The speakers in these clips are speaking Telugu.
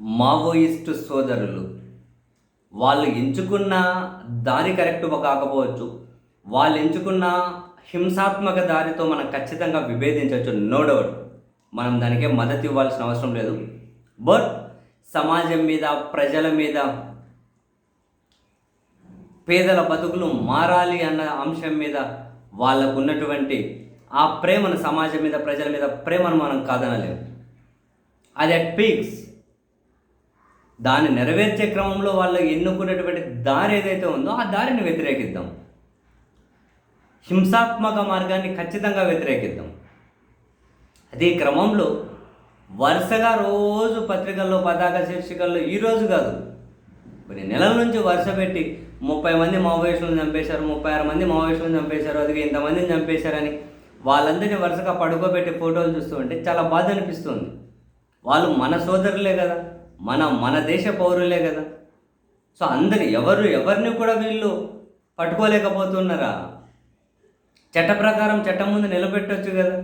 మావోయిస్టు సోదరులు వాళ్ళు ఎంచుకున్న దారి కరెక్ట్ కాకపోవచ్చు వాళ్ళు ఎంచుకున్న హింసాత్మక దారితో మనం ఖచ్చితంగా విభేదించవచ్చు నో డౌట్ మనం దానికే మద్దతు ఇవ్వాల్సిన అవసరం లేదు. బట్ సమాజం మీద ప్రజల మీద పేదల బతుకులు మారాలి అన్న అంశం మీద వాళ్ళకు ఉన్నటువంటి ఆ ప్రేమను సమాజం మీద ప్రజల మీద ప్రేమను మనం కాదనలేము. అది అట్ పీక్స్ దాన్ని నెరవేర్చే క్రమంలో వాళ్ళు ఎన్నుకున్నటువంటి దారి ఏదైతే ఉందో ఆ దారిని వ్యతిరేకిద్దాం. హింసాత్మక మార్గాన్ని ఖచ్చితంగా వ్యతిరేకిద్దాం. అదే క్రమంలో వరుసగా రోజు పత్రికల్లో పతాక శీర్షికల్లో ఈరోజు కాదు. కొన్ని నెలల నుంచి వరుస పెట్టి ముప్పై మంది మావోయిస్టులను చంపేశారు ముప్పై ఆరు మంది మావోయిస్టులను చంపేశారు అది ఇంతమందిని చంపేశారని వాళ్ళందరినీ వరుసగా పడుకోబెట్టి ఫోటోలు చూస్తూ ఉంటే చాలా బాధ అనిపిస్తుంది. వాళ్ళు మన సోదరులే కదా. మన మన దేశ పౌరులే కదా. సో అందరు ఎవరు ఎవరిని కూడా వీళ్ళు పట్టుకోలేకపోతున్నారా? చట్ట ప్రకారం చట్టం ముందు నిలబెట్టొచ్చు కదా.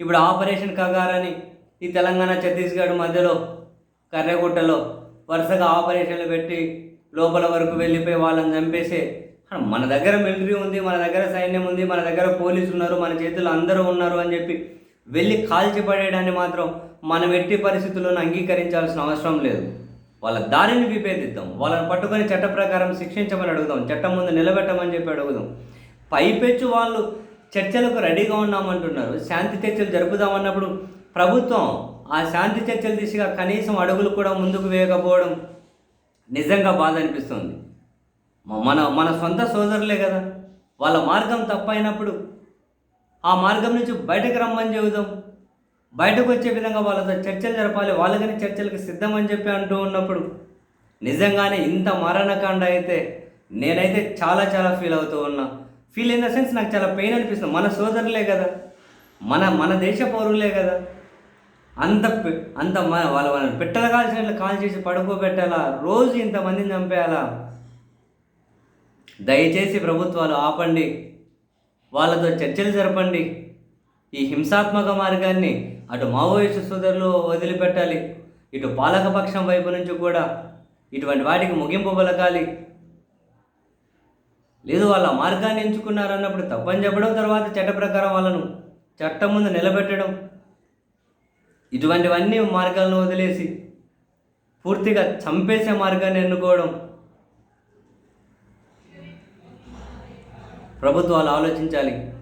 ఇప్పుడు ఆపరేషన్ కగారని ఈ తెలంగాణ ఛత్తీస్గఢ్ మధ్యలో కర్రెగుట్టలో వరుసగా ఆపరేషన్లు పెట్టి లోపల వరకు వెళ్ళిపోయి వాళ్ళని చంపేసే మన దగ్గర మిలిటరీ ఉంది మన దగ్గర సైన్యం ఉంది మన దగ్గర పోలీసు ఉన్నారు మన చేతులు అందరూ ఉన్నారు అని చెప్పి వెళ్ళి కాల్చిపడేయడాన్ని మాత్రం మనం ఎట్టి పరిస్థితుల్లోనూ అంగీకరించాల్సిన అవసరం లేదు. వాళ్ళ దారిని విభేదిద్దాం. వాళ్ళని పట్టుకొని చట్ట ప్రకారం శిక్షించమని అడుగుదాం. చట్టం ముందు నిలబెట్టమని చెప్పి అడుగుదాం. పైపెచ్చు వాళ్ళు చర్చలకు రెడీగా ఉన్నామంటున్నారు. శాంతి చర్చలు జరుపుదామన్నప్పుడు ప్రభుత్వం ఆ శాంతి చర్చల దిశగా కనీసం అడుగులు కూడా ముందుకు వేయకపోవడం నిజంగా బాధ అనిపిస్తుంది. మన మన సొంత సోదరులే కదా. వాళ్ళ మార్గం తప్పైనప్పుడు ఆ మార్గం నుంచి బయటకు రమ్మని చెబుదాం. బయటకు వచ్చే విధంగా వాళ్ళతో చర్చలు జరపాలి. వాళ్ళకని చర్చలకు సిద్ధమని చెప్పి అంటూ ఉన్నప్పుడు నిజంగానే ఇంత మరణకాండ అయితే నేనైతే చాలా చాలా ఫీల్ అవుతూ ఉన్నా. ఫీల్ ఇన్ ద సెన్స్ నాకు చాలా పెయిన్ అనిపిస్తుంది. మన సోదరులే కదా. మన మన దేశ పౌరులే కదా. అంత అంత మన వాళ్ళ వాళ్ళని పెట్టలు కాల్చినట్లు కాల్ చేసి పడుకోబెట్టాలా? రోజు ఇంతమందిని చంపేయాలా? దయచేసి ప్రభుత్వాలు ఆపండి. వాళ్ళతో చర్చలు జరపండి. ఈ హింసాత్మక మార్గాన్ని అటు మావోయిస్టు సోదరులు వదిలిపెట్టాలి. ఇటు పాలకపక్షం వైపు నుంచి కూడా ఇటువంటి వాటికి ముగింపు పలకాలి. లేదు వాళ్ళ మార్గాన్ని ఎంచుకున్నారన్నప్పుడు తప్పని చెప్పడం తర్వాత చట్ట ప్రకారం వాళ్ళను చట్టం ముందు నిలబెట్టడం. ఇటువంటివన్నీ మార్గాలను వదిలేసి పూర్తిగా చంపేసే మార్గాన్ని ఎన్నుకోవడం. ప్రభుత్వాలు ఆలోచించాలి.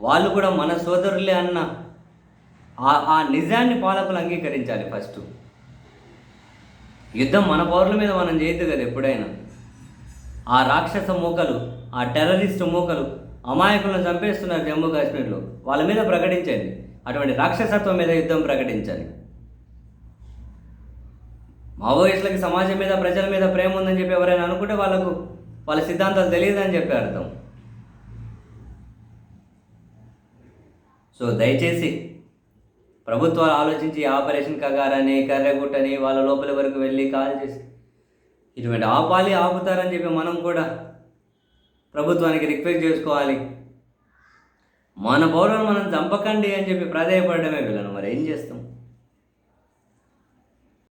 వాళ్ళు కూడా మన సోదరులే అన్న ఆ నిజాన్ని పాలకులు అంగీకరించాలి ఫస్ట్. యుద్ధం మన పౌరుల మీద మనం చేయొద్దు కదా ఎప్పుడైనా. ఆ రాక్షస మూకలు ఆ టెర్రరిస్ట్ మూకలు అమాయకులను చంపేస్తున్నారు జమ్మూ కాశ్మీర్లో. వాళ్ళ మీద ప్రకటించండి. అటువంటి రాక్షసత్వం మీద యుద్ధం ప్రకటించాలి. మావోయిస్టులకి సమాజం మీద ప్రజల మీద ప్రేమ ఉందని చెప్పి ఎవరైనా అనుకుంటే వాళ్ళకు వాళ్ళ సిద్ధాంతాలు తెలియదని చెప్పి అర్థం. సో దయచేసి ప్రభుత్వాలు ఆలోచించి ఆపరేషన్ కగారని కర్రగుట్టని వాళ్ళ లోపల వరకు వెళ్ళి కాల్ చేసి ఇటువంటి ఆపాలి ఆపుతారని చెప్పి మనం కూడా ప్రభుత్వానికి రిక్వెస్ట్ చేసుకోవాలి. మన పౌరులను మనం చంపకండి అని చెప్పి ప్రాధాయపడమే వీళ్ళను. మరి ఏం చేస్తాం?